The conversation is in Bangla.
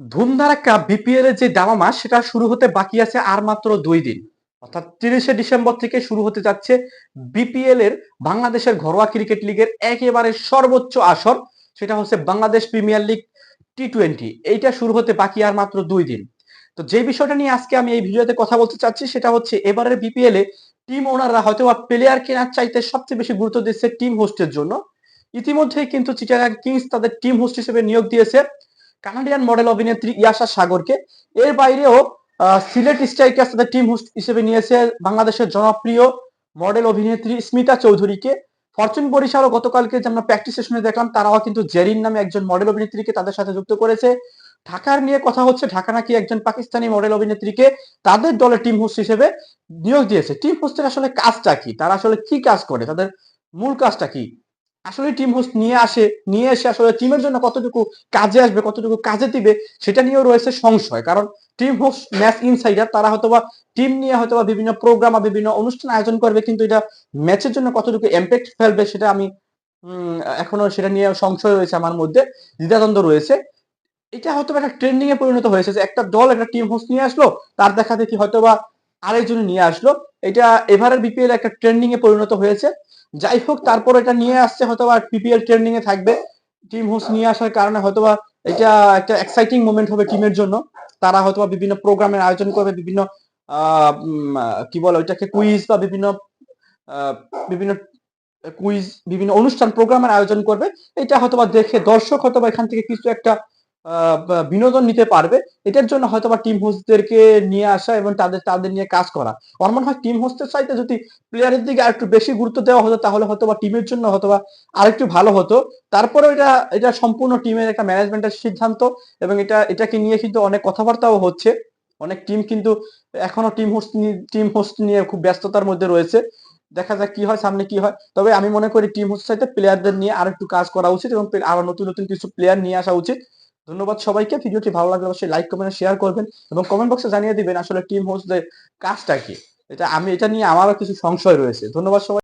ধুমধারাক্কা বিপিএল এর যে দামামা সেটা শুরু হতে বাকি আছে আর মাত্র দুই দিন। অর্থাৎ তিরিশে ডিসেম্বর থেকে শুরু হতে যাচ্ছে বিপিএল এর বাংলাদেশের ঘরোয়া ক্রিকেট লিগের একেবারে সর্বোচ্চ আসর। সেটা হচ্ছে Bangladesh premier league T twenty এইটা শুরু হতে বাকি আর মাত্র দুই দিন। তো যে বিষয়টা নিয়ে আজকে আমি এই ভিডিওতে কথা বলতে চাচ্ছি, সেটা হচ্ছে এবারের বিপিএল এ টিম ওনাররা হয়তো বা প্লেয়ার কেনার চাইতে সবচেয়ে বেশি গুরুত্ব দিচ্ছে টিম হোস্টের জন্য। ইতিমধ্যেই কিন্তু চিটাগাং কিংস তাদের টিম হোস্ট হিসেবে নিয়োগ দিয়েছে। কানাডিয়ান মডেল অভিনেত্রী ইয়াশা সাগরকে। এর বাইরেও সিলেট স্ট্রাইকার্স তাদের টিম হোস্ট হিসেবে নিয়েছে বাংলাদেশের জনপ্রিয় মডেল অভিনেত্রী স্মিতা চৌধুরীকে। ফরচুন বরিশালও গতকালকে যে আমরা প্র্যাকটিস সেশনে দেখলাম, তারাও কিন্তু জেরিন নামে একজন মডেল অভিনেত্রীকে তাদের সাথে যুক্ত করেছে। ঢাকার নিয়ে কথা হচ্ছে, ঢাকা নাকি একজন পাকিস্তানি মডেল অভিনেত্রীকে তাদের দলের টিম হোস্ট হিসেবে নিয়োগ দিয়েছে। টিম হোস্টের আসলে কাজটা কি? তারা আসলে কি কাজ করে? তাদের মূল কাজটা কি? আসলে টিম হোস্ট নিয়ে আসে, নিয়ে এসে আসলে টিমের জন্য কতটুকু কাজে আসবে, কতটুকু কাজে দিবে, সেটা নিয়েও রয়েছে সংশয়। কারণ টিম হোস্ট ম্যাচ ইনসাইডার তারা হয়তোবা টিম নিয়ে হয়তো বা বিভিন্ন প্রোগ্রাম বা বিভিন্ন অনুষ্ঠান আয়োজন করবে, কিন্তু এটা ম্যাচের জন্য কতটুকু ইম্প্যাক্ট ফেলবে সেটা আমি এখনও সেটা নিয়ে সংশয় রয়েছে আমার মধ্যে, দ্বিধাদ্বন্দ্ব রয়েছে। এটা হয়তো একটা ট্রেন্ডিং এ পরিণত হয়েছে যে একটা দল একটা টিম হোস্ট নিয়ে আসলো, তার দেখা দেখি হয়তোবা আরেকজন নিয়ে আসলো। এটা এভারের বিপিএল একটা ট্রেন্ডিং এ পরিণত হয়েছে। যাই হোক তারপর এটা নিয়ে আসছে হয়তোবা পিপিএল ট্রেন্ডিং এ থাকবে। টিম হোস্ট নিয়ে আসার কারণে হয়তোবা এটা একটা এক্সাইটিং মোমেন্ট হবে টিমের জন্য। তারা হয়তোবা বিভিন্ন প্রোগ্রামের আয়োজন করবে বিভিন্ন আহ, কি বলে ওইটাকে কুইজ বা বিভিন্ন আহ, বিভিন্ন কুইজ বিভিন্ন অনুষ্ঠান প্রোগ্রামের আয়োজন করবে। এটা হয়তোবা দেখে দর্শক হয়তোবা এখান থেকে কিছু একটা বিনোদন নিতে পারবে। এটার জন্য হয়তোবা টিম হোস্টদেরকে নিয়ে আসা এবং তাদের তাদের নিয়ে কাজ করা। আমার মনে হয় টিম হোস্টের চাইতে যদি প্লেয়ারের দিকে আরেকটু বেশি গুরুত্ব দেওয়া হতো, তাহলে হয়তোবা টিমের জন্য হয়তোবা আরেকটু ভালো হতো। তারপরে এটা এটা সম্পূর্ণ টিমের একটা ম্যানেজমেন্টের সিদ্ধান্ত এবং এটা, এটাকে নিয়ে কিন্তু অনেক কথাবার্তাও হচ্ছে। অনেক টিম কিন্তু এখনও টিম হোস্ট টিম হোস্ট নিয়ে খুব ব্যস্ততার মধ্যে রয়েছে। দেখা যাক কি হয়, সামনে কি হয়। তবে আমি মনে করি টিম হোস্ট চাইতে প্লেয়ারদের নিয়ে আরও একটু কাজ করা উচিত এবং আরও নতুন নতুন কিছু প্লেয়ার নিয়ে আসা উচিত। ধন্যবাদ সবাইকে। ভিডিওটি ভালো লাগলে অবশ্যই লাইক কমেন্ট শেয়ার করবেন এবং কমেন্ট বক্সে জানিয়ে দিবেন আসলে টিম হোস্টদের কাজটা কি। এটা আমি, এটা নিয়ে আমারও কিছু সংশয় রয়েছে। ধন্যবাদ সবাই।